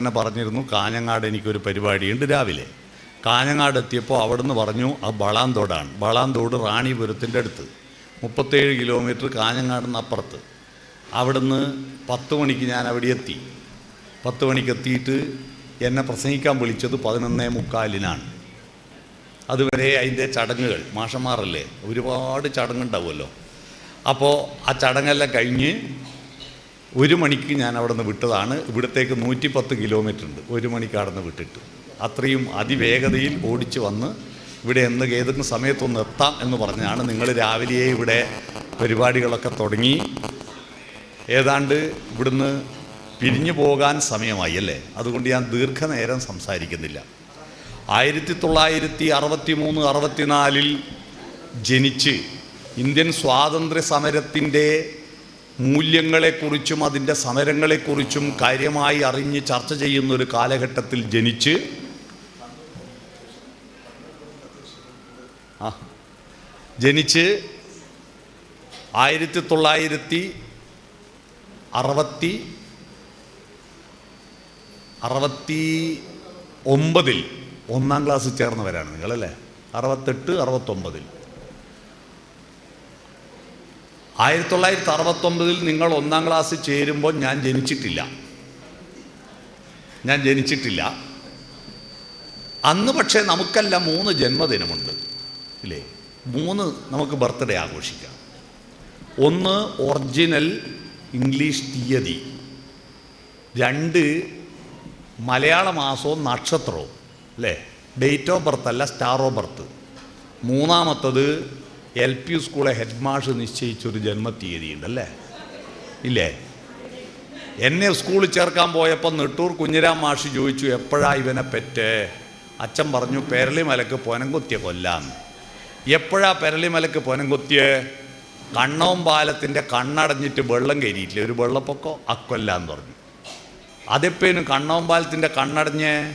എന്നെ പറഞ്ഞിരുന്നു കാഞ്ഞങ്ങാട് എനിക്കൊരു പരിപാടിയുണ്ട് രാവിലെ. കാഞ്ഞങ്ങാട് എത്തിയപ്പോൾ അവിടുന്ന് പറഞ്ഞു അത് വളാന്തോടാണ്. വളാന്തോട് റാണിപുരത്തിന്റെ അടുത്ത് മുപ്പത്തേഴ് കിലോമീറ്റർ കാഞ്ഞങ്ങാട് നിന്ന് അപ്പുറത്ത്. അവിടുന്ന് പത്ത് മണിക്ക് ഞാൻ അവിടെ എത്തി. പത്ത് മണിക്ക് എത്തിയിട്ട് എന്നെ പ്രസംഗിക്കാൻ വിളിച്ചത് പതിനൊന്നേ മുക്കാലിനാണ്. അതുവരെ അതിന്റെ ചടങ്ങുകൾ മാഷന്മാരല്ലേ ഒരുപാട് ചടങ്ങുണ്ടാവുമല്ലോ. അപ്പോൾ ആ ചടങ്ങെല്ലാം കഴിഞ്ഞ് ഒരു മണിക്ക് ഞാൻ അവിടെ നിന്ന് വിട്ടതാണ്. ഇവിടത്തേക്ക് നൂറ്റി പത്ത് കിലോമീറ്റർ ഉണ്ട് ഒരു മണിക്ക് അവിടെ നിന്ന് വിട്ടിട്ട്. അത്രയും അതിവേഗതയിൽ ഓടിച്ച് വന്ന് ഇവിടെ എന്ന് ഏതെങ്കിലും സമയത്തൊന്ന് എത്താം എന്ന് പറഞ്ഞാണ് നിങ്ങൾ രാവിലെ ഇവിടെ പരിപാടികളൊക്കെ തുടങ്ങി. ഏതാണ്ട് ഇവിടുന്ന് പിരിഞ്ഞു പോകാൻ സമയമായി അല്ലേ? അതുകൊണ്ട് ഞാൻ ദീർഘനേരം സംസാരിക്കുന്നില്ല. ആയിരത്തി തൊള്ളായിരത്തി അറുപത്തി മൂന്ന് അറുപത്തിനാലിൽ ജനിച്ച് ഇന്ത്യൻ സ്വാതന്ത്ര്യ സമരത്തിന്റെ മൂല്യങ്ങളെക്കുറിച്ചും അതിന്റെ സമരങ്ങളെക്കുറിച്ചും കാര്യമായി അറിഞ്ഞ് ചർച്ച ചെയ്യുന്ന ഒരു കാലഘട്ടത്തിൽ ജനിച്ച് ആ ജനിച്ച് ആയിരത്തി തൊള്ളായിരത്തി അറുപത്തി അറുപത്തി ഒമ്പതിൽ ഒന്നാം ക്ലാസ് ചേർന്നവരാണ് നിങ്ങളല്ലേ? അറുപത്തെട്ട് അറുപത്തൊമ്പതിൽ. ആയിരത്തി തൊള്ളായിരത്തി അറുപത്തൊമ്പതിൽ നിങ്ങൾ ഒന്നാം ക്ലാസ് ചേരുമ്പോൾ ഞാൻ ജനിച്ചിട്ടില്ല. ഞാൻ ജനിച്ചിട്ടില്ല. അന്ന് പക്ഷേ നമുക്കല്ല മൂന്ന് ജന്മദിനമുണ്ട്. ഇല്ലേ? മൂന്ന് നമുക്ക് ബർത്ത്ഡേ ആഘോഷിക്കാം. ഒന്ന് ഒറിജിനൽ ഇംഗ്ലീഷ് തീയതി. രണ്ട് മലയാള മാസവും നക്ഷത്രവും. അല്ലേ ഡേറ്റ് ഓഫ് ബർത്ത് അല്ല സ്റ്റാർ ഓഫ് ബർത്ത് മൂന്നാമത്തത് എൽ പി സ്കൂളെ ഹെഡ് മാഷ് നിശ്ചയിച്ചൊരു ജന്മത്തീയതി ഉണ്ടല്ലേ ഇല്ലേ? എന്നെ സ്കൂളിൽ ചേർക്കാൻ പോയപ്പോൾ നെട്ടൂർ കുഞ്ഞിരാം മാഷ് ചോദിച്ചു എപ്പോഴാ ഇവനെ പെറ്റ്? അച്ഛൻ പറഞ്ഞു പെരളിമലക്ക് പൊനങ്കുത്തിയ കൊല്ലാം. എപ്പോഴാ പെരളിമലക്ക് പൊനങ്കുത്തിയ? കണ്ണവും പാലത്തിന്റെ കണ്ണടഞ്ഞിട്ട് വെള്ളം കയറിയിട്ടില്ല? ഒരു വെള്ളപ്പൊക്കോ? അക്കൊല്ലാന്ന് പറഞ്ഞു. അതെപ്പോഴും കണ്ണവും പാലത്തിന്റെ കണ്ണടഞ്ഞ്?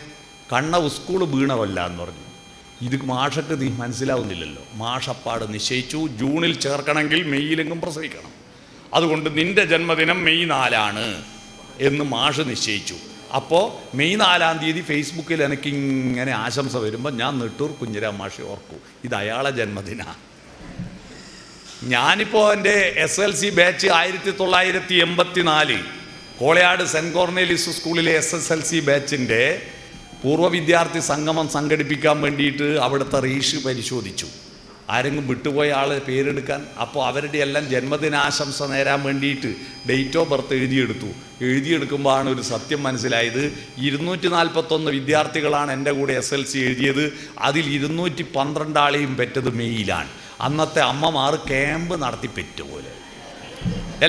കണ്ണ സ്കൂൾ വീണ കൊല്ലാന്ന് പറഞ്ഞു. ഇത് മാഷക്ക് നീ മനസ്സിലാവുന്നില്ലല്ലോ. മാഷപ്പാട് നിശ്ചയിച്ചു ജൂണിൽ ചേർക്കണമെങ്കിൽ മെയ്യിലെങ്കും പ്രസവിക്കണം. അതുകൊണ്ട് നിന്റെ ജന്മദിനം മെയ് നാലാണ് എന്ന് മാഷ് നിശ്ചയിച്ചു. അപ്പോൾ മെയ് നാലാം തീയതി ഫേസ്ബുക്കിൽ എനിക്ക് ഇങ്ങനെ ആശംസ വരുമ്പോൾ ഞാൻ നെട്ടൂർ കുഞ്ഞിരാം മാഷി ഓർക്കൂ ഇത് അയാളെ ജന്മദിനമാണ് ഞാനിപ്പോൾ എന്റെ എസ് എൽ സി ബാച്ച് ആയിരത്തി തൊള്ളായിരത്തി എൺപത്തി നാല് കോളയാട് സെന്റ് കോർണേലിസ് സ്കൂളിലെ എസ് എസ് എൽ സി ബാച്ചിന്റെ പൂർവ വിദ്യാർത്ഥി സംഗമം സംഘടിപ്പിക്കാൻ വേണ്ടിയിട്ട് അവിടുത്തെ റീഷ് പരിശോധിച്ചു. ആരെങ്കിലും വിട്ടുപോയ ആളെ പേരെടുക്കാൻ അപ്പോൾ അവരുടെ എല്ലാം ജന്മദിനാശംസ നേരാൻ വേണ്ടിയിട്ട് ഡേറ്റ് ഓഫ് ബർത്ത് എഴുതിയെടുത്തു. എഴുതിയെടുക്കുമ്പോഴാണ് ഒരു സത്യം മനസ്സിലായത്. ഇരുന്നൂറ്റി നാൽപ്പത്തൊന്ന് വിദ്യാർത്ഥികളാണ് എന്റെ കൂടെ എസ് എൽ സി എഴുതിയത്. അതിൽ ഇരുന്നൂറ്റി പന്ത്രണ്ട് ആളെയും പെറ്റത് മെയ്യിലാണ് അന്നത്തെ അമ്മമാർ ക്യാമ്പ് നടത്തി പെറ്റുപോലെ.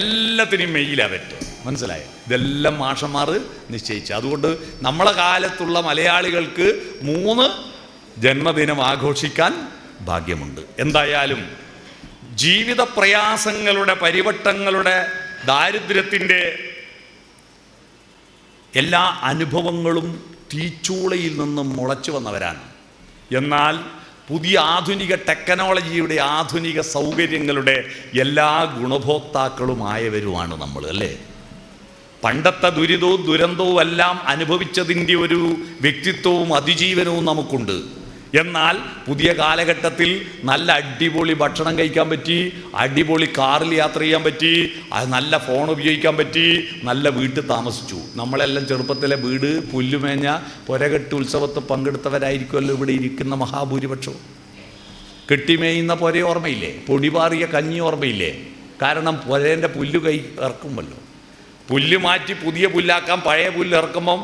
എല്ലാത്തിനും മെയ്യിലാണ് പെറ്റ് മനസ്സിലായോ? ഇതെല്ലാം മാഷന്മാർ നിശ്ചയിച്ചു. അതുകൊണ്ട് നമ്മളെ കാലത്തുള്ള മലയാളികൾക്ക് മൂന്ന് ജന്മദിനം ആഘോഷിക്കാൻ ഭാഗ്യമുണ്ട്. എന്തായാലും ജീവിത പ്രയാസങ്ങളുടെ പരിവട്ടങ്ങളുടെ ദാരിദ്ര്യത്തിന്റെ എല്ലാ അനുഭവങ്ങളും തീച്ചൂളയിൽ നിന്നും മുളച്ചു വന്നവരാണ്. എന്നാൽ പുതിയ ആധുനിക ടെക്നോളജിയുടെ ആധുനിക സൗകര്യങ്ങളുടെ എല്ലാ ഗുണഭോക്താക്കളുമായവരുമാണ് നമ്മൾ അല്ലേ? പണ്ടത്തെ ദുരിതവും ദുരന്തവും എല്ലാം അനുഭവിച്ചതിന്റെ ഒരു വ്യക്തിത്വവും അതിജീവനവും നമുക്കുണ്ട്. എന്നാൽ പുതിയ കാലഘട്ടത്തിൽ നല്ല അടിപൊളി ഭക്ഷണം കഴിക്കാൻ പറ്റി അടിപൊളി കാറിൽ യാത്ര ചെയ്യാൻ പറ്റി നല്ല ഫോൺ ഉപയോഗിക്കാൻ പറ്റി നല്ല വീട്ടിൽ താമസിച്ചു. നമ്മളെല്ലാം ചെറുപ്പത്തിലെ വീട് പുല്ലുമേഞ്ഞ പുരകെട്ട് ഉത്സവത്തിൽ പങ്കെടുത്തവരായിരിക്കുമല്ലോ ഇവിടെ ഇരിക്കുന്ന മഹാഭൂരിപക്ഷവും. കെട്ടിമേയുന്ന പുര ഓർമ്മയില്ലേ? പൊടിപാറിയ കഞ്ഞി ഓർമ്മയില്ലേ? കാരണം പുരേന്റെ പുല്ല് കൈ ഇറക്കുമല്ലോ. പുല്ല് മാറ്റി പുതിയ പുല്ലാക്കാൻ പഴയ പുല്ല് ഇറക്കുമ്പം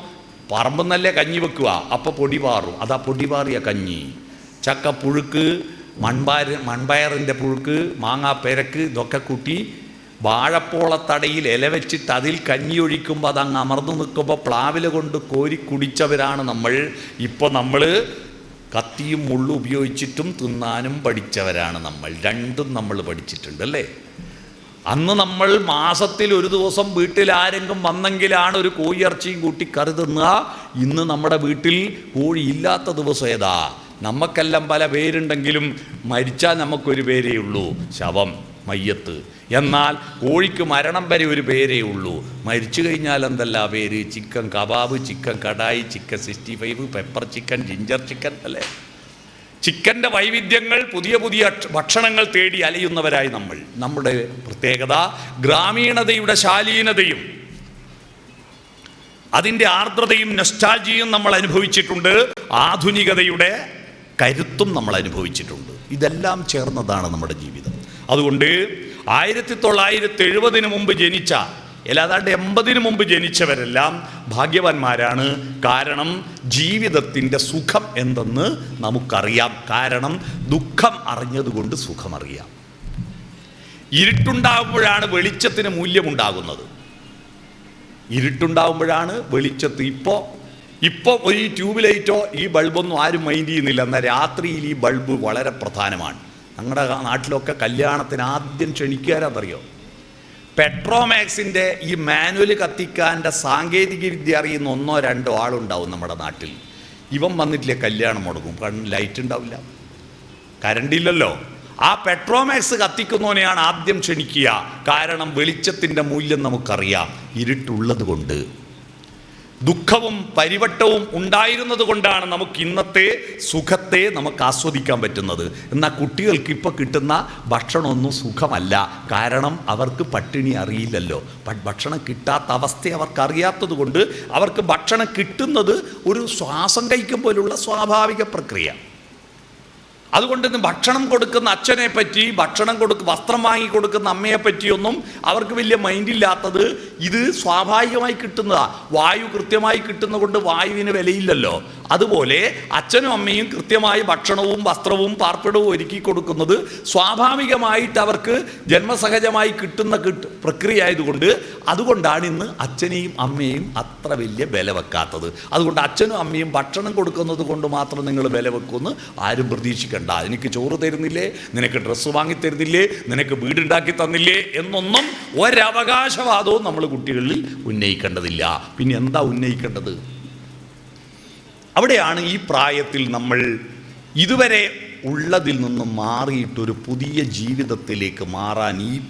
പറമ്പെന്നല്ലേ കഞ്ഞി വെക്കുക? അപ്പോൾ പൊടി പാറും. അതാ പൊടി പാറിയ കഞ്ഞി. ചക്ക പുഴുക്ക് മൺപാര മൺപയറിന്റെ പുഴുക്ക് മാങ്ങാ പെരക്ക് ഇതൊക്കെ കൂട്ടി വാഴപ്പോളത്തടയിൽ ഇല വെച്ചിട്ട് അതിൽ കഞ്ഞി ഒഴിക്കുമ്പോൾ അതങ്ങ് അമർന്നു നിൽക്കുമ്പോൾ പ്ലാവില കൊണ്ട് കോരി കുടിച്ചവരാണ് നമ്മൾ. ഇപ്പോൾ നമ്മൾ കത്തിയും മുള്ളും ഉപയോഗിച്ചിട്ടും തിന്നാനും പഠിച്ചവരാണ് നമ്മൾ. രണ്ടും നമ്മൾ പഠിച്ചിട്ടുണ്ട് അല്ലേ? അന്ന് നമ്മൾ മാസത്തിൽ ഒരു ദിവസം വീട്ടിൽ ആരെങ്കിലും വന്നെങ്കിലാണ് ഒരു കോഴിയിറച്ചിയും കൂട്ടി കറി തിന്നുക ഇന്ന് നമ്മുടെ വീട്ടിൽ കോഴി ഇല്ലാത്ത ദിവസം ഏതാ? നമുക്കെല്ലാം പല പേരുണ്ടെങ്കിലും മരിച്ചാൽ നമുക്കൊരു പേരേ ഉള്ളൂ. ശവം മയ്യത്ത്. എന്നാൽ കോഴിക്ക് മരണം വരെ ഒരു പേരേ ഉള്ളൂ. മരിച്ചു കഴിഞ്ഞാൽ എന്തല്ല പേര്? Chicken kebab chicken kadai chicken sixty five pepper chicken ginger chicken അല്ലേ? ചിക്കന്റെ വൈവിധ്യങ്ങൾ പുതിയ പുതിയ ഭക്ഷണങ്ങൾ തേടി അലയുന്നവരായി നമ്മൾ. നമ്മുടെ പ്രത്യേകത ഗ്രാമീണതയുടെ ശാലീനതയും അതിന്റെ ആർദ്രതയും നൊസ്റ്റാൾജിയും നമ്മൾ അനുഭവിച്ചിട്ടുണ്ട്. ആധുനികതയുടെ കരുത്തും നമ്മൾ അനുഭവിച്ചിട്ടുണ്ട്. ഇതെല്ലാം ചേർന്നതാണ് നമ്മുടെ ജീവിതം. അതുകൊണ്ട് ആയിരത്തി തൊള്ളായിരത്തി എഴുപതിന് മുമ്പ് ജനിച്ച ഏതാണ്ട് എൺപതിന് മുമ്പ് ജനിച്ചവരെല്ലാം ഭാഗ്യവാന്മാരാണ്. കാരണം ജീവിതത്തിന്റെ സുഖം എന്തെന്ന് നമുക്കറിയാം. കാരണം ദുഃഖം അറിഞ്ഞതുകൊണ്ട് സുഖമറിയാം. ഇരുട്ടുണ്ടാകുമ്പോഴാണ് വെളിച്ചത്തിന് മൂല്യമുണ്ടാകുന്നത്. ഇരുട്ടുണ്ടാകുമ്പോഴാണ് വെളിച്ചത്ത് ഇപ്പോൾ ഇപ്പോൾ ഈ ട്യൂബ് ലൈറ്റോ ഈ ബൾബൊന്നും ആരും മൈൻഡ് ചെയ്യുന്നില്ല. എന്നാൽ രാത്രിയിൽ ഈ ബൾബ് വളരെ പ്രധാനമാണ്. ഞങ്ങളുടെ നാട്ടിലൊക്കെ കല്യാണത്തിന് ആദ്യം ക്ഷണിക്കാരെന്നറിയോ പെട്രോമാക്സിന്റെ ഈ മാനുവൽ കത്തിക്കാന്റെ സാങ്കേതിക വിദ്യ അറിയുന്ന ഒന്നോ രണ്ടോ ആളുണ്ടാവും നമ്മുടെ നാട്ടിൽ. ഇവൻ വന്നിട്ടില്ലേ കല്യാണം മുടങ്ങും. കാരണം ലൈറ്റ് ഉണ്ടാവില്ല. കരണ്ടില്ലല്ലോ ആ പെട്രോമാക്സ് കത്തിക്കുന്നവനെയാണ് ആദ്യം ക്ഷണിക്കുക. കാരണം വെളിച്ചത്തിന്റെ മൂല്യം നമുക്കറിയാം. ഇരുട്ടുള്ളത് കൊണ്ട്. ദുഃഖവും പരിവട്ടവും ഉണ്ടായിരുന്നത് കൊണ്ടാണ് നമുക്ക് ഇന്നത്തെ സുഖത്തെ നമുക്ക് ആസ്വദിക്കാൻ പറ്റുന്നത്. എന്നാൽ കുട്ടികൾക്ക് ഇപ്പോൾ കിട്ടുന്ന ഭക്ഷണമൊന്നും സുഖമല്ല. കാരണം അവർക്ക് പട്ടിണി അറിയില്ലല്ലോ. ഭക്ഷണം കിട്ടാത്ത അവസ്ഥ അവർക്ക് അറിയാത്തത് കൊണ്ട് അവർക്ക് ഭക്ഷണം കിട്ടുന്നത് ഒരു ശ്വാസം കഴിക്കും പോലുള്ള സ്വാഭാവിക പ്രക്രിയ. അതുകൊണ്ട് ഇന്ന് ഭക്ഷണം കൊടുക്കുന്ന അച്ഛനെ പറ്റി ഭക്ഷണം കൊടുക്ക വസ്ത്രം വാങ്ങി കൊടുക്കുന്ന അമ്മയെ പറ്റിയൊന്നും അവർക്ക് വലിയ മൈൻഡില്ലാത്തത് ഇത് സ്വാഭാവികമായി കിട്ടുന്നതാ. വായു കൃത്യമായി കിട്ടുന്ന കൊണ്ട് വായുവിന് വിലയില്ലല്ലോ. അതുപോലെ അച്ഛനും അമ്മയും കൃത്യമായി ഭക്ഷണവും വസ്ത്രവും പാർപ്പിടവും ഒരുക്കി കൊടുക്കുന്നത് സ്വാഭാവികമായിട്ട് അവർക്ക് ജന്മസഹജമായി കിട്ടുന്ന കിട്ട് പ്രക്രിയ ആയതുകൊണ്ട് അതുകൊണ്ടാണ് ഇന്ന് അച്ഛനെയും അമ്മയെയും അത്ര വലിയ വില വെക്കാത്തത്. അതുകൊണ്ട് അച്ഛനും അമ്മയും ഭക്ഷണം കൊടുക്കുന്നത് കൊണ്ട് മാത്രം നിങ്ങൾ വില വെക്കുമെന്ന് ആരും പ്രതീക്ഷിക്കണ്ട എനിക്ക് ചോറ് തരുന്നില്ലേ? നിനക്ക് ഡ്രസ്സ് വാങ്ങി തരുന്നില്ലേ? നിനക്ക് വീടുണ്ടാക്കി തന്നില്ലേ? എന്നൊന്നും ഒരവകാശവാദവും നമ്മൾ കുട്ടികളിൽ ഉന്നയിക്കേണ്ടതില്ല. പിന്നെ എന്താ ഉന്നയിക്കേണ്ടത്? അവിടെയാണ് ഈ പ്രായത്തിൽ നമ്മൾ ഇതുവരെ ഉള്ളതിൽ നിന്നും മാറിയിട്ടൊരു പുതിയ ജീവിതത്തിലേക്ക് മാറാൻ ഈ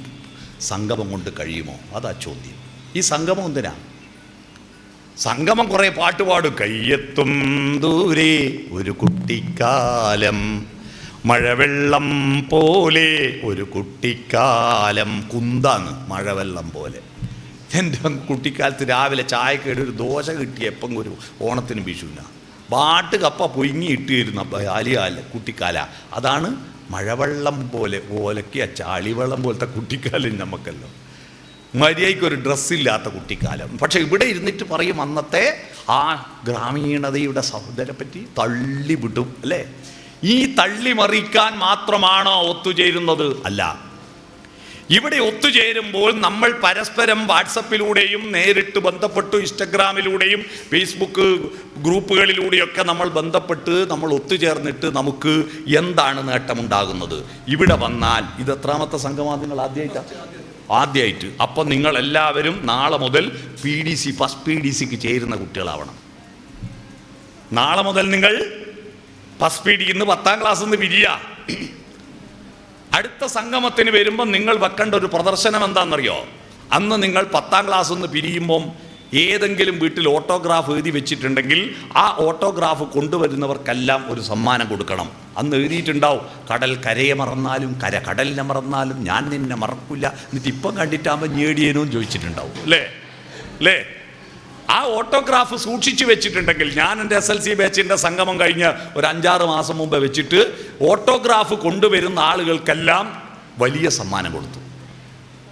സംഗമം കൊണ്ട് കഴിയുമോ? അതാ ചോദ്യം. ഈ സംഗമം എന്തിനാ? സംഗമം കുറേ പാട്ടുപാടും. കയ്യെത്തും ദൂരെ ഒരു കുട്ടിക്കാലം. മഴവെള്ളം പോലെ ഒരു കുട്ടിക്കാലം കുന്താന്ന് മഴവെള്ളം പോലെ. എന്റെ കുട്ടിക്കാലത്ത് രാവിലെ ചായക്കേട് ഒരു ദോശ കിട്ടിയപ്പം ഒരു ഓണത്തിന് വിഷുവിന പാട്ട് കപ്പ പൊയിങ്ങി ഇട്ടിരുന്ന ബാലിയാൽ കുട്ടിക്കാല. അതാണ് മഴവെള്ളം പോലെ ഓലക്കിയ ചാളിവെള്ളം പോലത്തെ കുട്ടിക്കാലം നമുക്കല്ലോ. മര്യാദയ്ക്ക് ഒരു ഡ്രസ്സില്ലാത്ത കുട്ടിക്കാലം. പക്ഷെ ഇവിടെ ഇരുന്നിട്ട് പറയും അന്നത്തെ ആ ഗ്രാമീണതയുടെ സഹോദരെ പറ്റി തള്ളി വിടും അല്ലേ? ഈ തള്ളി മറിക്കാൻ മാത്രമാണോ ഒത്തുചേരുന്നത്? അല്ല. ഇവിടെ ഒത്തുചേരുമ്പോൾ നമ്മൾ പരസ്പരം വാട്സപ്പിലൂടെയും നേരിട്ട് ബന്ധപ്പെട്ടു ഇൻസ്റ്റഗ്രാമിലൂടെയും ഫേസ്ബുക്ക് ഗ്രൂപ്പുകളിലൂടെയൊക്കെ നമ്മൾ ബന്ധപ്പെട്ട് നമ്മൾ ഒത്തുചേർന്നിട്ട് നമുക്ക് എന്താണ് നേട്ടമുണ്ടാകുന്നത്? ഇവിടെ വന്നാൽ ഇത് എത്രാമത്തെ സംഘമാണ് നിങ്ങൾ ആദ്യമായിട്ടാണ് ആദ്യമായിട്ട് അപ്പം നിങ്ങൾ എല്ലാവരും നാളെ മുതൽ P D C first P D സിക്ക് ചേരുന്ന കുട്ടികളാവണം. നാളെ മുതൽ നിങ്ങൾ ഫസ്റ്റ് പി ഡി ഇന്ന് പത്താം ക്ലാസ് നിന്ന് പിരിയ അടുത്ത സംഗമത്തിന് വരുമ്പോൾ നിങ്ങൾ വെക്കേണ്ട ഒരു പ്രദർശനം എന്താണെന്നറിയോ? അന്ന് നിങ്ങൾ പത്താം ക്ലാസ് നിന്ന് പിരിയുമ്പം ഏതെങ്കിലും വീട്ടിൽ ഓട്ടോഗ്രാഫ് എഴുതി വെച്ചിട്ടുണ്ടെങ്കിൽ ആ ഓട്ടോഗ്രാഫ് കൊണ്ടുവരുന്നവർക്കെല്ലാം ഒരു സമ്മാനം കൊടുക്കണം. അന്ന് എഴുതിയിട്ടുണ്ടാവും കടൽ കരയെ മറന്നാലും കര കടലിനെ മറന്നാലും ഞാൻ നിന്നെ മറക്കില്ല എന്നിട്ട് ഇപ്പം കണ്ടിട്ടാകുമ്പോൾ ഞേടിയേനോ ചോദിച്ചിട്ടുണ്ടാവും. അല്ലേ അല്ലേ ആ ഓട്ടോഗ്രാഫ് സൂക്ഷിച്ചു വെച്ചിട്ടുണ്ടെങ്കിൽ ഞാൻ എന്റെ എസ് എൽ സി ബാച്ചിന്റെ സംഗമം കഴിഞ്ഞ് ഒരു അഞ്ചാറ് മാസം മുമ്പ് വെച്ചിട്ട് ഓട്ടോഗ്രാഫ് കൊണ്ടുവരുന്ന ആളുകൾക്കെല്ലാം വലിയ സമ്മാനം കൊടുത്തു.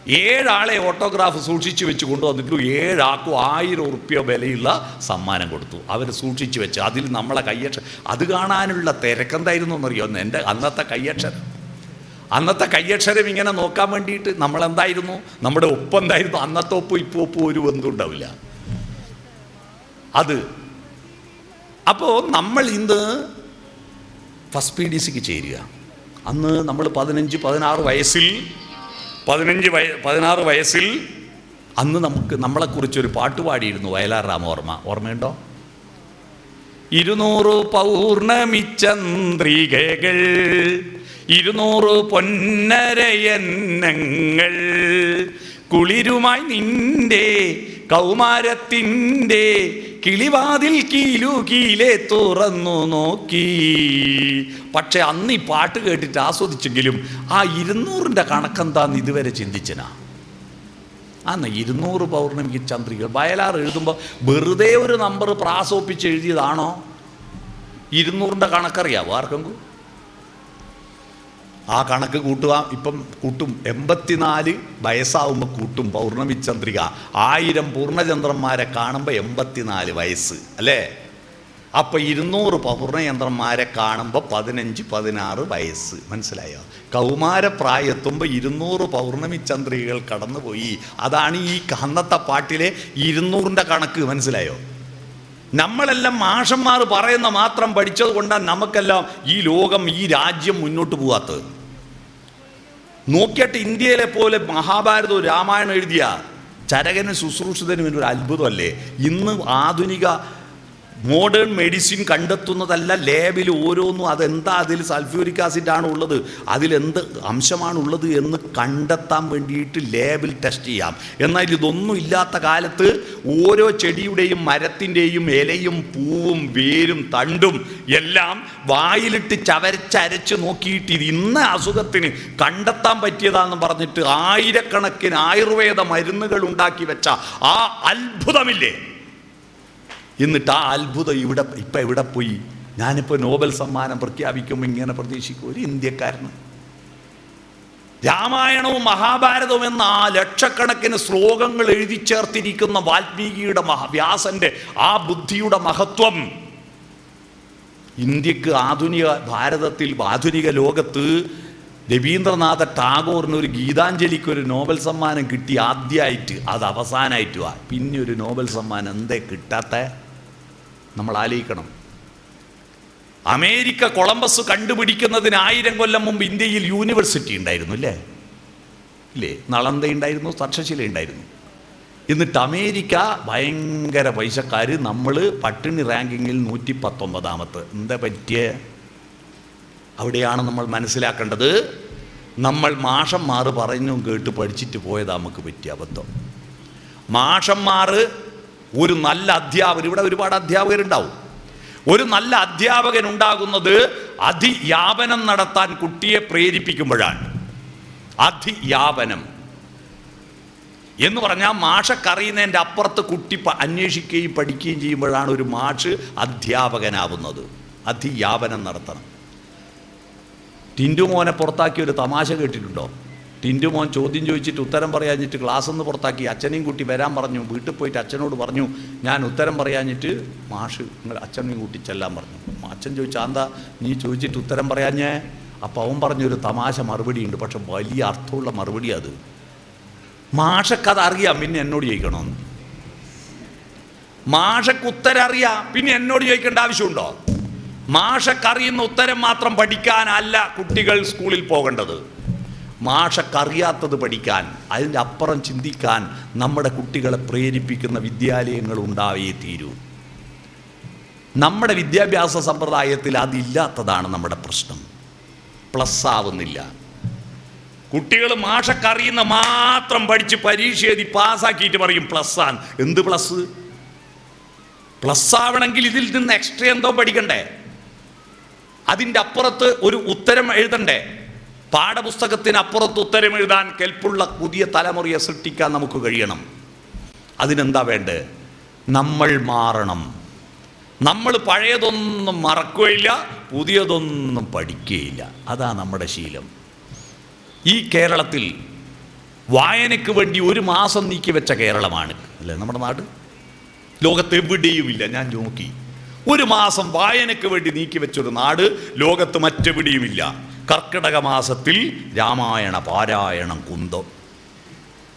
ഏഴാളെ ഓട്ടോഗ്രാഫ് സൂക്ഷിച്ചു വെച്ച് കൊണ്ടുവന്നിട്ടു ഏഴാൾക്കും ആയിരം ഉറുപ്പ്യ വിലയുള്ള സമ്മാനം കൊടുത്തു. അവർ സൂക്ഷിച്ചു വെച്ച് അതിൽ നമ്മളെ കയ്യക്ഷരം അത് കാണാനുള്ള തിരക്കെന്തായിരുന്നു എന്നറിയോ? എന്റെ അന്നത്തെ കയ്യക്ഷരം. അന്നത്തെ കയ്യക്ഷരം ഇങ്ങനെ നോക്കാൻ വേണ്ടിയിട്ട് നമ്മളെന്തായിരുന്നു? നമ്മുടെ ഒപ്പ് എന്തായിരുന്നു? അന്നത്തെ ഒപ്പ് ഇപ്പോൾ ഒപ്പ് ഒരു ബന്ധം ഉണ്ടാവില്ല. അത്. അപ്പോൾ നമ്മൾ ഇന്ന് ഫസ്റ്റ് പി ഡി സിക്ക് ചേരുക. അന്ന് നമ്മൾ പതിനഞ്ച് പതിനാറ് വയസ്സിൽ പതിനഞ്ച് വയ പതിനാറ് വയസ്സിൽ അന്ന് നമുക്ക് നമ്മളെക്കുറിച്ചൊരു പാട്ട് പാടിയിരുന്നു വയലാർ രാമവർമ്മ ഓർമ്മയുണ്ടോ? ഇരുന്നൂറ് പൗർണമി ചന്ദ്രികകൾ ഇരുന്നൂറ് പൊന്നരയന്നങ്ങൾ കുളിരുമായി നിന്റെ കൗമാരത്തിന്റെ കിളിവാതിൽ കീലു കീലെ തുറന്നു നോക്കി. പക്ഷെ അന്ന് ഈ പാട്ട് കേട്ടിട്ട് ആസ്വദിച്ചെങ്കിലും ആ ഇരുന്നൂറിന്റെ കണക്കെന്താന്ന് ഇതുവരെ ചിന്തിച്ചനാ? അന്ന് ഇരുന്നൂറ് പൗർണമിക്ക് ചന്ദ്രിക. വയലാർ എഴുതുമ്പോൾ വെറുതെ ഒരു നമ്പർ പ്രാസോപ്പിച്ച് എഴുതിയതാണോ? ഇരുന്നൂറിന്റെ കണക്കറിയാവോ ആർക്കെങ്കിലും? ആ കണക്ക് കൂട്ടുക. ഇപ്പം കൂട്ടും. എൺപത്തിനാല് വയസ്സാവുമ്പോൾ കൂട്ടും. പൗർണമി ചന്ദ്രിക. ആയിരം പൂർണചന്ദ്രന്മാരെ കാണുമ്പോൾ എൺപത്തിനാല് വയസ്സ്. അല്ലേ? അപ്പം ഇരുന്നൂറ് പൗർണയന്ത്രന്മാരെ കാണുമ്പോൾ പതിനഞ്ച് പതിനാറ് വയസ്സ്. മനസ്സിലായോ? കൗമാരപ്രായത്തുമ്പോൾ ഇരുന്നൂറ് പൗർണമി ചന്ദ്രികകൾ കടന്നുപോയി. അതാണ് ഈ അന്നത്തെ പാട്ടിലെ ഇരുന്നൂറിന്റെ കണക്ക്. മനസ്സിലായോ? നമ്മളെല്ലാം മാഷന്മാർ പറയുന്ന മാത്രം പഠിച്ചത് കൊണ്ടാണ് നമുക്കെല്ലാം ഈ ലോകം ഈ രാജ്യം മുന്നോട്ട് പോവാത്തത്. നോക്കിയിട്ട് ഇന്ത്യയിലെ പോലെ മഹാഭാരതവും രാമായണം എഴുതിയ. ചരകനും ശുശ്രൂഷിതനും ഒരു അത്ഭുതമല്ലേ? ഇന്ന് ആധുനിക മോഡേൺ മെഡിസിൻ കണ്ടെത്തുന്നതല്ല ലേബിൽ ഓരോന്നും അതെന്താ അതിൽ സൾഫ്യൂരിക് ആസിഡ് ആണ് ഉള്ളത് അതിലെന്ത് അംശമാണ് ഉള്ളത് എന്ന് കണ്ടെത്താൻ വേണ്ടിയിട്ട് ലേബിൽ ടെസ്റ്റ് ചെയ്യാം. എന്നാൽ ഇതൊന്നും ഇല്ലാത്ത കാലത്ത് ഓരോ ചെടിയുടെയും മരത്തിന്റെയും ഇലയും പൂവും വേരും തണ്ടും എല്ലാം വായിലിട്ട് ചവരച്ചരച്ച് നോക്കിയിട്ട് ഇത് ഇന്ന അസുഖത്തിന് കണ്ടെത്താൻ പറ്റിയതാണെന്ന് പറഞ്ഞിട്ട് ആയിരക്കണക്കിന് ആയുർവേദ മരുന്നുകൾ ഉണ്ടാക്കി വെച്ച ആ അത്ഭുതമില്ലേ? എന്നിട്ട് ആ അത്ഭുതം ഇവിടെ ഇപ്പം എവിടെ പോയി? ഞാനിപ്പോൾ നോബൽ സമ്മാനം പ്രഖ്യാപിക്കുമ്പോൾ ഇങ്ങനെ പ്രതീക്ഷിക്കും. ഒരു ഇന്ത്യക്കാരന്. രാമായണവും മഹാഭാരതവും എന്ന ആ ലക്ഷക്കണക്കിന് ശ്ലോകങ്ങൾ എഴുതി ചേർത്തിരിക്കുന്ന വാൽമീകിയുടെ മഹ വ്യാസന്റെ ആ ബുദ്ധിയുടെ മഹത്വം. ഇന്ത്യയ്ക്ക് ആധുനിക ഭാരതത്തിൽ ആധുനിക ലോകത്ത് രവീന്ദ്രനാഥ ടാഗോറിന് ഒരു ഗീതാഞ്ജലിക്ക് ഒരു നോബൽ സമ്മാനം കിട്ടി ആദ്യമായിട്ട് അത് അവസാനമായിട്ടുവാ പിന്നെ ഒരു നോബൽ സമ്മാനം എന്തേ കിട്ടാത്ത? നമ്മൾ ആലോചിക്കണം അമേരിക്ക കൊളംബസ് കണ്ടുപിടിക്കുന്നതിന് ആയിരം കൊല്ലം മുമ്പ് ഇന്ത്യയിൽ യൂണിവേഴ്സിറ്റി ഉണ്ടായിരുന്നു അല്ലേ ഇല്ലേ? നളന്ത ഉണ്ടായിരുന്നു തക്ഷശില ഉണ്ടായിരുന്നു എന്നിട്ട് അമേരിക്ക ഭയങ്കര പൈസക്കാർ നമ്മൾ പട്ടിണി റാങ്കിങ്ങിൽ നൂറ്റി പത്തൊമ്പതാമത്ത് എന്താ പറ്റിയ? അവിടെയാണ് നമ്മൾ മനസ്സിലാക്കേണ്ടത്. നമ്മൾ മാഷന്മാർ പറഞ്ഞും കേട്ട് പഠിച്ചിട്ട് പോയതാ നമുക്ക് പറ്റിയ അബദ്ധം. മാഷന്മാർ ഒരു നല്ല അധ്യാപകൻ ഇവിടെ ഒരുപാട് അധ്യാപകരുണ്ടാവും. ഒരു നല്ല അധ്യാപകൻ ഉണ്ടാകുന്നത് അതിയാപനം നടത്താൻ കുട്ടിയെ പ്രേരിപ്പിക്കുമ്പോഴാണ്. അതിയാപനം. എന്ന് പറഞ്ഞാൽ മാഷക്കറിയുന്നതിന്റെ അപ്പുറത്ത് കുട്ടി അന്വേഷിക്കുകയും പഠിക്കുകയും ചെയ്യുമ്പോഴാണ് ഒരു മാഷ് അധ്യാപകനാവുന്നത്. അധിയാപനം നടത്തണം. ടിൻഡു മോനെ പുറത്താക്കിയ ഒരു തമാശ കേട്ടിട്ടുണ്ടോ? ടിന്റു മോൻ ചോദ്യം ചോദിച്ചിട്ട് ഉത്തരം പറയാഞ്ഞിട്ട് ക്ലാസ് ഒന്ന് പുറത്താക്കി. അച്ഛനെയും കൂട്ടി വരാൻ പറഞ്ഞു. വീട്ടിൽ പോയിട്ട് അച്ഛനോട് പറഞ്ഞു ഞാൻ ഉത്തരം പറയാഞ്ഞിട്ട് മാഷ് നിങ്ങൾ അച്ഛനെയും കൂട്ടി ചെല്ലാൻ പറഞ്ഞു. അച്ഛൻ ചോദിച്ചാൽ എന്താ നീ ചോദിച്ചിട്ട് ഉത്തരം പറയാഞ്ഞേ? അപ്പോൾ അവൻ പറഞ്ഞൊരു തമാശ മറുപടി ഉണ്ട്. പക്ഷെ വലിയ അർത്ഥമുള്ള മറുപടി അത്. മാഷക്കത് അറിയാം പിന്നെ എന്നോട് ചോദിക്കണമെന്ന് മാഷക്ക് ഉത്തരം അറിയാം പിന്നെ എന്നോട് ചോദിക്കേണ്ട ആവശ്യമുണ്ടോ? മാഷക്കറിയുന്ന ഉത്തരം മാത്രം പഠിക്കാനല്ല കുട്ടികൾ സ്കൂളിൽ പോകേണ്ടത്. മാഷക്കറിയാത്തത് പഠിക്കാൻ അതിന്റെ അപ്പുറം ചിന്തിക്കാൻ നമ്മുടെ കുട്ടികളെ പ്രേരിപ്പിക്കുന്ന വിദ്യാലയങ്ങൾ ഉണ്ടാവേ തീരൂ. നമ്മുടെ വിദ്യാഭ്യാസ സമ്പ്രദായത്തിൽ അതില്ലാത്തതാണ് നമ്മുടെ പ്രശ്നം. പ്ലസ് ആവുന്നില്ല. കുട്ടികൾ മാഷക്കറിയുന്ന മാത്രം പഠിച്ച് പരീക്ഷ എഴുതി പാസ്സാക്കിയിട്ട് പറയും പ്ലസ് ആണ്. എന്ത് പ്ലസ് പ്ലസ് ആവണമെങ്കിൽ ഇതിൽ നിന്ന് എക്സ്ട്രാ എന്തോ പഠിക്കണ്ടേ? അതിന്റെ അപ്പുറത്ത് ഒരു ഉത്തരം എഴുതണ്ടേ? പാഠപുസ്തകത്തിന് അപ്പുറത്ത് ഉത്തരം എഴുതാൻ കെൽപ്പുള്ള പുതിയ തലമുറയെ സൃഷ്ടിക്കാൻ നമുക്ക് കഴിയണം. അതിനെന്താ വേണ്ടേ? നമ്മൾ മാറണം. നമ്മൾ പഴയതൊന്നും മറക്കുകയില്ല പുതിയതൊന്നും പഠിക്കുകയില്ല. അതാ നമ്മുടെ ശീലം. ഈ കേരളത്തിൽ വായനയ്ക്ക് വേണ്ടി ഒരു മാസം നീക്കി വെച്ച കേരളമാണ്. അല്ലേ നമ്മുടെ നാട്? ലോകത്ത് എവിടെയുമില്ല ഞാൻ നോക്കി. ഒരു മാസം വായനയ്ക്ക് വേണ്ടി നീക്കി വെച്ചൊരു നാട് ലോകത്ത് മറ്റെവിടെയുമില്ല. കർക്കിടക മാസത്തിൽ രാമായണ പാരായണം കുന്തം.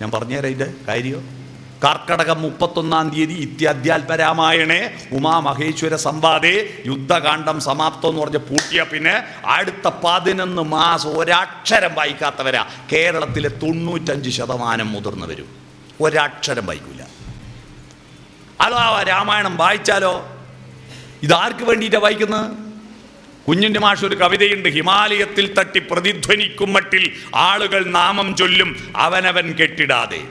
ഞാൻ പറഞ്ഞുതരാം ഇതിന്റെ കാര്യം? കർക്കടകം മുപ്പത്തൊന്നാം തീയതി ഇത്യാധ്യാത്മരാമായണേ ഉമാമഹേശ്വര സംവാദേ യുദ്ധകാന്ഡം സമാപ്തം എന്ന് പറഞ്ഞ് പൂട്ടിയ പിന്നെ അടുത്ത പതിനൊന്ന് മാസം ഒരാക്ഷരം വായിക്കാത്തവരാ. കേരളത്തിലെ തൊണ്ണൂറ്റഞ്ച് ശതമാനം മുതിർന്നവരും ഒരാക്ഷരം വായിക്കൂല. അതാ രാമായണം വായിച്ചാലോ? ഇതാർക്ക് വേണ്ടിയിട്ടാണ് വായിക്കുന്നത്? കുഞ്ഞിന്റെ മാഷ് ഒരു കവിതയുണ്ട് ഹിമാലയത്തിൽ തട്ടി പ്രതിധ്വനിക്കും മട്ടിൽ ആളുകൾ നാമം ചൊല്ലും അവനവൻ കെട്ടിടാതെ.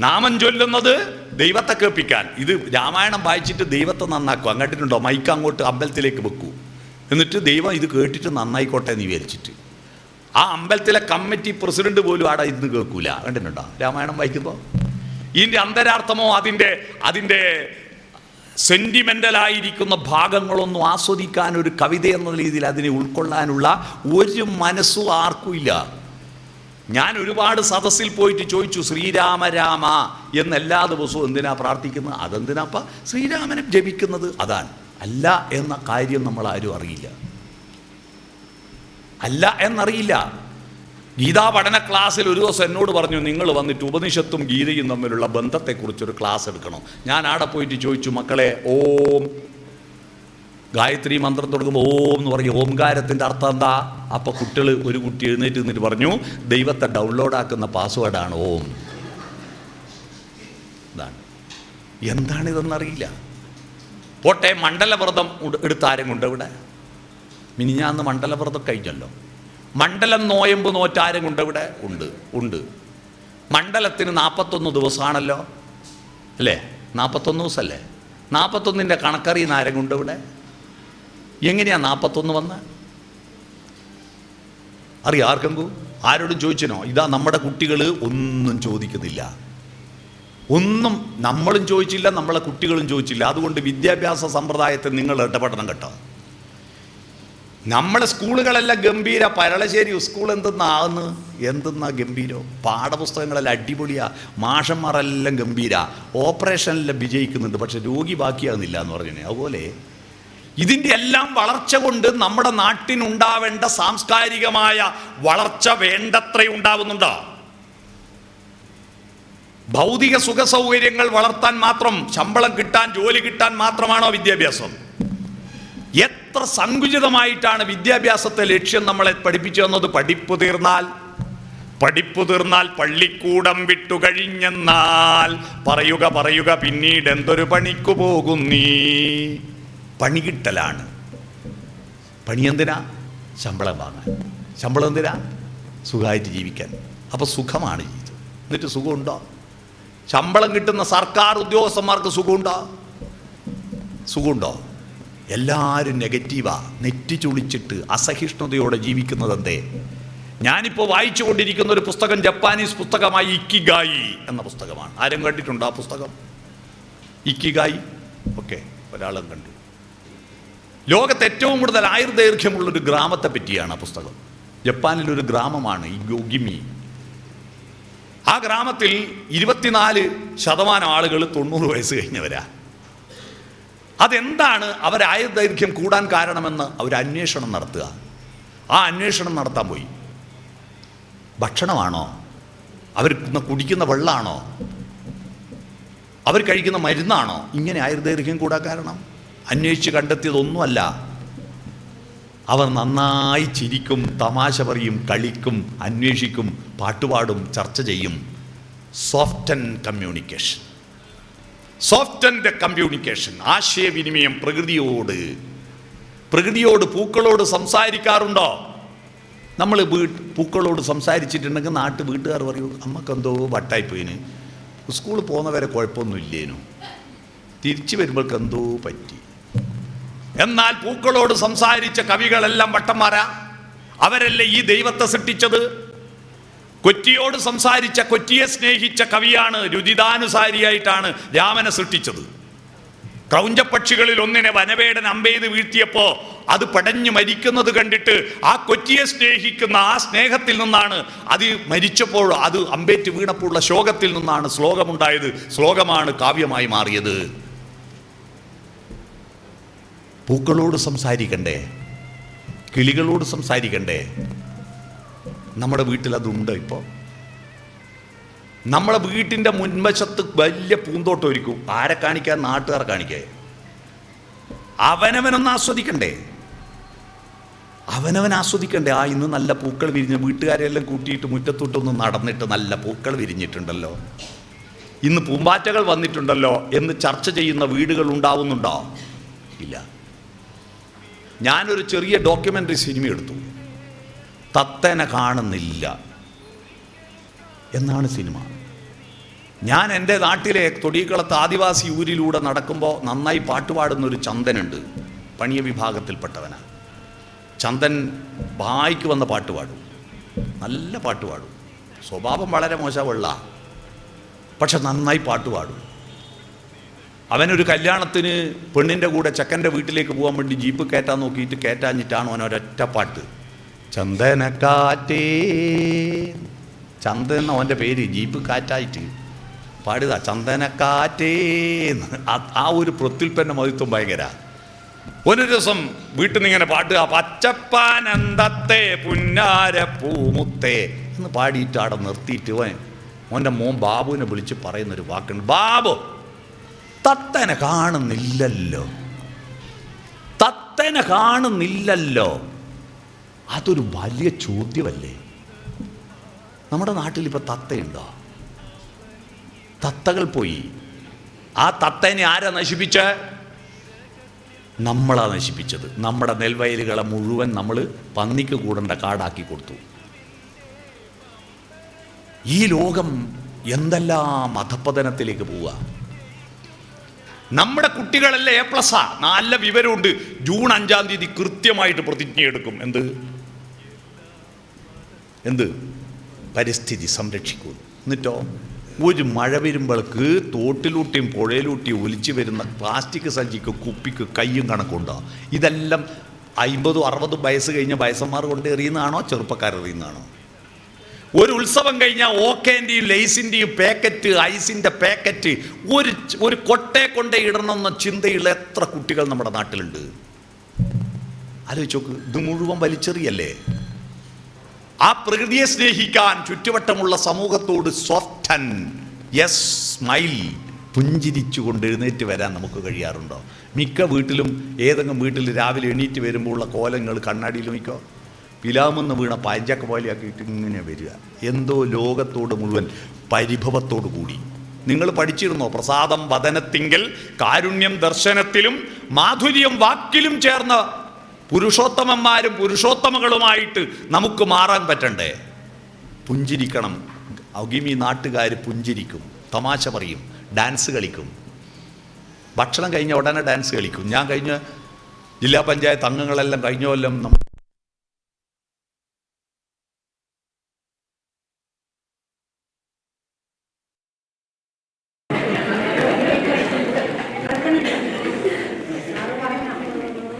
നാമം ചൊല്ലുന്നത് ദൈവത്തെ കേൾപ്പിക്കാൻ. ഇത് രാമായണം വായിച്ചിട്ട് ദൈവത്തെ നന്നാക്കും. അങ്ങോട്ടുണ്ടോ മൈക്ക് അങ്ങോട്ട് അമ്പലത്തിലേക്ക് വെക്കൂ. എന്നിട്ട് ദൈവം ഇത് കേട്ടിട്ട് നന്നായിക്കോട്ടെ എന്ന് വിചാരിച്ചിട്ട്. ആ അമ്പലത്തിലെ കമ്മിറ്റി പ്രസിഡന്റ് പോലും ആടെ ഇന്ന് കേൾക്കൂല. കണ്ടിട്ടുണ്ടോ? രാമായണം വായിക്കുമ്പോൾ ഇതിന്റെ അന്തരാർത്ഥമോ? അതിന്റെ അതിന്റെ സെന്റിമെന്റലായിരിക്കുന്ന ഭാഗങ്ങളൊന്നും ആസ്വദിക്കാൻ ഒരു കവിത എന്ന രീതിയിൽ അതിനെ ഉൾക്കൊള്ളാനുള്ള ഒരു മനസ്സും ആർക്കുമില്ല ഞാൻ ഒരുപാട് സദസ്സിൽ പോയിട്ട് ചോദിച്ചു ശ്രീരാമ രാമ എന്ന് എല്ലാ ദിവസവും എന്തിനാ പ്രാർത്ഥിക്കുന്നത്? അതെന്തിനാപ്പ ശ്രീരാമനെ ജപിക്കുന്നത് അതാണ്. അല്ല എന്ന കാര്യം നമ്മൾ ആരും അറിയില്ല. അല്ല എന്നറിയില്ല. ഗീതാ പഠന ക്ലാസ്സിൽ ഒരു ദിവസം എന്നോട് പറഞ്ഞു നിങ്ങൾ വന്നിട്ട് ഉപനിഷത്തും ഗീതയും തമ്മിലുള്ള ബന്ധത്തെക്കുറിച്ചൊരു ക്ലാസ് എടുക്കണം? ഞാൻ ആടെ പോയിട്ട് ചോദിച്ചു മക്കളെ ഓം ഗായത്രി മന്ത്രം തുടങ്ങുമ്പോൾ ഓം എന്ന് പറഞ്ഞു ഓംകാരത്തിന്റെ അർത്ഥം എന്താ? അപ്പോൾ കുട്ടികൾ ഒരു കുട്ടി എഴുന്നേറ്റ് നിന്നിട്ട് പറഞ്ഞു ദൈവത്തെ ഡൗൺലോഡ് ആക്കുന്ന പാസ്വേഡാണ് ഓം. ഇതാണ്. എന്താണിതെന്നറിയില്ല പോട്ടെ മണ്ഡലവ്രതം എടുത്താരും കൊണ്ട് ഇവിടെ? മിനിഞ്ഞാന്ന് മണ്ഡലവ്രതം കഴിഞ്ഞല്ലോ. മണ്ഡലം നോയമ്പ് നോറ്റാരും കൊണ്ട് ഇവിടെ? ഉണ്ട് ഉണ്ട്. മണ്ഡലത്തിന് നാൽപ്പത്തൊന്ന് ദിവസമാണല്ലോ. അല്ലേ? നാൽപ്പത്തൊന്ന് ദിവസമല്ലേ? നാൽപ്പത്തൊന്നിന്റെ കണക്കറിയുന്ന ആരും കൊണ്ട് ഇവിടെ? എങ്ങനെയാ നാൽപ്പത്തൊന്ന് വന്ന്? അറിയാം ആർക്കെങ്കിലും ആരോടും ചോദിച്ചനോ? ഇതാ നമ്മുടെ കുട്ടികൾ ഒന്നും ചോദിക്കുന്നില്ല. ഒന്നും നമ്മളും ചോദിച്ചില്ല നമ്മളെ കുട്ടികളും ചോദിച്ചില്ല. അതുകൊണ്ട് വിദ്യാഭ്യാസ സമ്പ്രദായത്തിൽ നിങ്ങൾ ഇടപെടണം കേട്ടോ. നമ്മളെ സ്കൂളുകളെല്ലാം ഗംഭീര. പരളശ്ശേരി സ്കൂൾ എന്തെന്നാകുന്നു എന്തെന്നാ ഗംഭീരോ? പാഠപുസ്തകങ്ങളെല്ലാം അടിപൊളിയാ. മാഷന്മാരെല്ലാം ഗംഭീര. ഓപ്പറേഷനെല്ലാം വിജയിക്കുന്നുണ്ട്. പക്ഷെ രോഗി ബാക്കിയാകുന്നില്ല എന്ന് പറഞ്ഞു അതുപോലെ ഇതിന്റെ എല്ലാം വളർച്ച കൊണ്ട് നമ്മുടെ നാട്ടിനുണ്ടാവേണ്ട സാംസ്കാരികമായ വളർച്ച വേണ്ടത്ര ഉണ്ടാവുന്നുണ്ടോ? ഭൗതിക സുഖ സൗകര്യങ്ങൾ വളർത്താൻ മാത്രം ശമ്പളം കിട്ടാൻ ജോലി കിട്ടാൻ മാത്രമാണോ വിദ്യാഭ്യാസം? എത്ര സങ്കുചിതമായിട്ടാണ് വിദ്യാഭ്യാസത്തെ ലക്ഷ്യം നമ്മളെ പഠിപ്പിച്ചു തന്നത് പഠിപ്പ് തീർന്നാൽ പഠിപ്പ് തീർന്നാൽ പള്ളിക്കൂടം വിട്ടു കഴിഞ്ഞെന്നാൽ. പറയുക പറയുക പിന്നീട് എന്തൊരു പണിക്കു പോകുന്നീ പണി കിട്ടലാണ്. പണി എന്തിനാ? ശമ്പളം വാങ്ങാൻ. ശമ്പളം എന്തിനാ? സുഖമായിട്ട് ജീവിക്കാൻ. അപ്പോൾ സുഖമാണ് ജീവിതം എന്നിട്ട് സുഖമുണ്ടോ? ശമ്പളം കിട്ടുന്ന സർക്കാർ ഉദ്യോഗസ്ഥന്മാർക്ക് സുഖമുണ്ടോ? സുഖമുണ്ടോ? എല്ലാവരും നെഗറ്റീവാ. നെറ്റി ചുളിച്ചിട്ട് അസഹിഷ്ണുതയോടെ ജീവിക്കുന്നത് എന്തേ? ഞാനിപ്പോൾ വായിച്ചു കൊണ്ടിരിക്കുന്ന ഒരു പുസ്തകം ജപ്പാനീസ് പുസ്തകമായി ഇക്കിഗായി എന്ന പുസ്തകമാണ്. ആരും കണ്ടിട്ടുണ്ടോ ആ പുസ്തകം? ഇക്കിഗായി? ഓക്കെ ഒരാളും കണ്ടു. ലോകത്ത് ഏറ്റവും കൂടുതൽ ആയുർദൈർഘ്യമുള്ളൊരു ഗ്രാമത്തെ പറ്റിയാണ് ആ പുസ്തകം. ജപ്പാനിലൊരു ഗ്രാമമാണ് ഈ ഗോഗിമി ആ ഗ്രാമത്തിൽ ഇരുപത്തിനാല് ശതമാനം ആളുകൾ തൊണ്ണൂറ് വയസ്സ് കഴിഞ്ഞവരാ. അതെന്താണ് അവരായ ആയുർദൈർഘ്യം കൂടാൻ കാരണമെന്ന് അവർ അന്വേഷണം നടത്തുക. ആ അന്വേഷണം നടത്താൻ പോയി. ഭക്ഷണമാണോ? അവർ കുടിക്കുന്ന വെള്ളമാണോ അവർ കഴിക്കുന്ന മരുന്നാണോ? ഇങ്ങനെ ആയുർദൈർഘ്യം കൂടാൻ കാരണം? അന്വേഷിച്ച് കണ്ടെത്തിയതൊന്നുമല്ല. അവർ നന്നായി ചിരിക്കും തമാശ പറയും കളിക്കും അന്വേഷിക്കും പാട്ടുപാടും ചർച്ച ചെയ്യും. Soft and communication soft and communication ആശയവിനിമയം പ്രകൃതിയോട്. പ്രകൃതിയോട് പൂക്കളോട് സംസാരിക്കാറുണ്ടോ? നമ്മൾ വീട്ട് പൂക്കളോട് സംസാരിച്ചിട്ടുണ്ടെങ്കിൽ നാട്ടു വീട്ടുകാർ പറയൂ അമ്മക്കെന്തോ വട്ടായിപ്പോയിന്. സ്കൂളിൽ പോകുന്നവരെ കുഴപ്പമൊന്നുമില്ലേനു തിരിച്ചു വരുമ്പോൾക്ക് എന്തോ പറ്റി. എന്നാൽ പൂക്കളോട് സംസാരിച്ച കവികളെല്ലാം വട്ടന്മാരാ? അവരല്ലേ ഈ ദൈവത്തെ സൃഷ്ടിച്ചത്? കൊറ്റിയോട് സംസാരിച്ച കൊറ്റിയെ സ്നേഹിച്ച കവിയാണ് രുചിതാനുസാരിയായിട്ടാണ് രാമനെ സൃഷ്ടിച്ചത്. ക്രൗഞ്ചപ്പക്ഷികളിൽ ഒന്നിനെ വനവേടൻ അമ്പെയ്ത് വീഴ്ത്തിയപ്പോ അത് പടഞ്ഞു മരിക്കുന്നത് കണ്ടിട്ട് ആ കൊറ്റിയെ സ്നേഹിക്കുന്ന ആ സ്നേഹത്തിൽ നിന്നാണ് അത് മരിച്ചപ്പോൾ അത് അമ്പേറ്റ് വീണപ്പോഴുള്ള ശോകത്തിൽ നിന്നാണ് ശ്ലോകമുണ്ടായത്. ശ്ലോകമാണ് കാവ്യമായി മാറിയത്. പൂക്കളോട് സംസാരിക്കണ്ടേ? കിളികളോട് സംസാരിക്കണ്ടേ? നമ്മുടെ വീട്ടിൽ അതുണ്ട് ഇപ്പോൾ നമ്മുടെ വീട്ടിന്റെ മുൻവശത്ത് വലിയ പൂന്തോട്ടം ഒരുക്കും. ആരെ കാണിക്കാൻ നാട്ടുകാർ കാണിക്കേ. അവനവനൊന്ന് ആസ്വദിക്കണ്ടേ? അവനവൻ ആസ്വദിക്കണ്ടേ? ആ ഇന്ന് നല്ല പൂക്കൾ വിരിഞ്ഞ് വീട്ടുകാരെല്ലാം കൂട്ടിയിട്ട് മുറ്റത്തോട്ടൊന്ന് നടന്നിട്ട് നല്ല പൂക്കൾ വിരിഞ്ഞിട്ടുണ്ടല്ലോ. ഇന്ന് പൂമ്പാറ്റകൾ വന്നിട്ടുണ്ടല്ലോ എന്ന് ചർച്ച ചെയ്യുന്ന വീടുകൾ ഉണ്ടാവുന്നുണ്ടോ? ഇല്ല. ഞാനൊരു ചെറിയ ഡോക്യുമെന്ററി സിനിമ എടുത്തു. തത്തനെ കാണുന്നില്ല എന്നാണ് സിനിമ. ഞാൻ എന്റെ നാട്ടിലെ തൊടിയക്കളത്ത് ആദിവാസി ഊരിലൂടെ നടക്കുമ്പോൾ നന്നായി പാട്ടുപാടുന്നൊരു ചന്ദനുണ്ട്. പണിയ വിഭാഗത്തിൽപ്പെട്ടവനാണ് ചന്ദൻ ബായിക്ക് വന്ന പാട്ടുപാടും നല്ല പാട്ടുപാടും സ്വഭാവം വളരെ മോശമുള്ള പക്ഷെ നന്നായി പാട്ടുപാടും അവനൊരു കല്യാണത്തിന് പെണ്ണിന്റെ കൂടെ ചെക്കന്റെ വീട്ടിലേക്ക് പോകാൻ വേണ്ടി ജീപ്പ് കയറ്റാൻ നോക്കിയിട്ട് കയറ്റാഞ്ഞിട്ടാണ് അവൻ ഒരൊറ്റ പാട്ട്. ചന്ദനക്കാറ്റേ. ചന്ദൻ അവന്റെ പേര് ജീപ്പ് കാറ്റായിട്ട്. പാടുക ചന്ദനക്കാറ്റേന്ന് ആ- ഒരു പ്രത്യുൽപ്പന്ന മതിത്വം ഭയങ്കര. ഒരു ദിവസം വീട്ടിൽ നിന്ന് ഇങ്ങനെ പാട്ടുക പച്ചപ്പാനന്ദത്തെ പുന്നാര പൂമുത്തേ എന്ന് പാടിയിട്ട് അവിടെ നിർത്തിയിട്ട് അവൻ മോന്റെ മോൻ ബാബുവിനെ വിളിച്ച് പറയുന്നൊരു വാക്കുണ്ട്. ബാബു തത്തനെ കാണുന്നില്ലല്ലോ. തത്തനെ കാണുന്നില്ലല്ലോ. അതൊരു വലിയ ചോദ്യമല്ലേ? നമ്മുടെ നാട്ടിൽ ഇപ്പൊ തത്തയുണ്ടോ? തത്തകൾ പോയി. ആ തത്തേനെ ആരാ നശിപ്പിച്ച? നമ്മളാ നശിപ്പിച്ചത്. നമ്മുടെ നെൽവയലുകളെ മുഴുവൻ നമ്മൾ പന്നിക്ക് കൂടേണ്ട കാടാക്കി കൊടുത്തു. ഈ ലോകം എന്തെല്ലാം അധപ്പതനത്തിലേക്ക് പോവുക നമ്മുടെ കുട്ടികളല്ലേ എ പ്ലസ് ആ. നല്ല വിവരമുണ്ട്. ജൂൺ അഞ്ചാം തീയതി കൃത്യമായിട്ട് പ്രതിജ്ഞയെടുക്കും. എന്ത്? എന്ത്? പരിസ്ഥിതി സംരക്ഷിക്കൂ. എന്നിട്ടോ? ഒരു മഴ വരുമ്പോഴേക്ക് തോട്ടിലൂട്ടിയും പുഴയിലൂട്ടിയും ഒലിച്ചു വരുന്ന പ്ലാസ്റ്റിക് സഞ്ചിക്ക് കുപ്പിക്ക് കയ്യും കണക്കുണ്ടോ? ഇതെല്ലാം അമ്പതും അറുപതും വയസ്സ് കഴിഞ്ഞ വയസ്സന്മാർ കൊണ്ട് എറിയുന്നതാണോ? ചെറുപ്പക്കാർ എറിയുന്നതാണോ? ഒരു ഉത്സവം കഴിഞ്ഞാൽ ഓക്കേന്റെയും ലേസിന്റെയും പാക്കറ്റ് ഐസിന്റെ പാക്കറ്റ് ഒരു ഒരു കൊട്ടയെ കൊണ്ടേ ഇടണമെന്ന ചിന്തയുള്ള എത്ര കുട്ടികൾ നമ്മുടെ നാട്ടിലുണ്ട്? ആലോചിച്ച് നോക്ക്. ഇത് മുഴുവൻ വലിച്ചെറിയല്ലേ? ആ പ്രകൃതിയെ സ്നേഹിക്കാൻ ചുറ്റുവട്ടമുള്ള സമൂഹത്തോട് സോഫ്റ്റൻ യെസ് സ്മൈൽ പുഞ്ചിരിച്ചുകൊണ്ട് എഴുന്നേറ്റ് വരാൻ നമുക്ക് കഴിയാറുണ്ടോ? മിക്ക വീട്ടിലും ഏതെങ്കിലും വീട്ടിൽ രാവിലെ എണീറ്റ് വരുമ്പോൾ ഉള്ള കോലങ്ങൾ കണ്ണാടിയിൽ നോക്കോ പിലാമെന്ന് വീണ പാഞ്ചക്ക പോലെയാക്കിയിട്ട് ഇങ്ങനെ വരിക. എന്തോ ലോകത്തോട് മുഴുവൻ പരിഭവത്തോടു കൂടി. നിങ്ങൾ പഠിച്ചിരുന്നോ? പ്രസാദം വദനത്തിങ്കൽ കാരുണ്യം ദർശനത്തിലും മാധുര്യം വാക്കിലും ചേർന്ന പുരുഷോത്തമന്മാരും പുരുഷോത്തമകളുമായിട്ട് നമുക്ക് മാറാൻ പറ്റണ്ടേ? പുഞ്ചിരിക്കണം. അഗിമി നാട്ടുകാർ പുഞ്ചിരിക്കും തമാശ പറയും ഡാൻസ് കളിക്കും. ഭക്ഷണം കഴിഞ്ഞ ഉടനെ ഡാൻസ് കളിക്കും. ഞാൻ കഴിഞ്ഞ ജില്ലാ പഞ്ചായത്ത് അംഗങ്ങളെല്ലാം കഴിഞ്ഞ കൊല്ലം നമ്മ-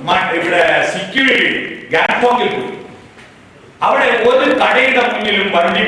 മ- ഇവിടെ സിക്കിമിൽ പോയി. അവിടെ ഒരു കടയുടെ മുന്നിലും വണ്ടി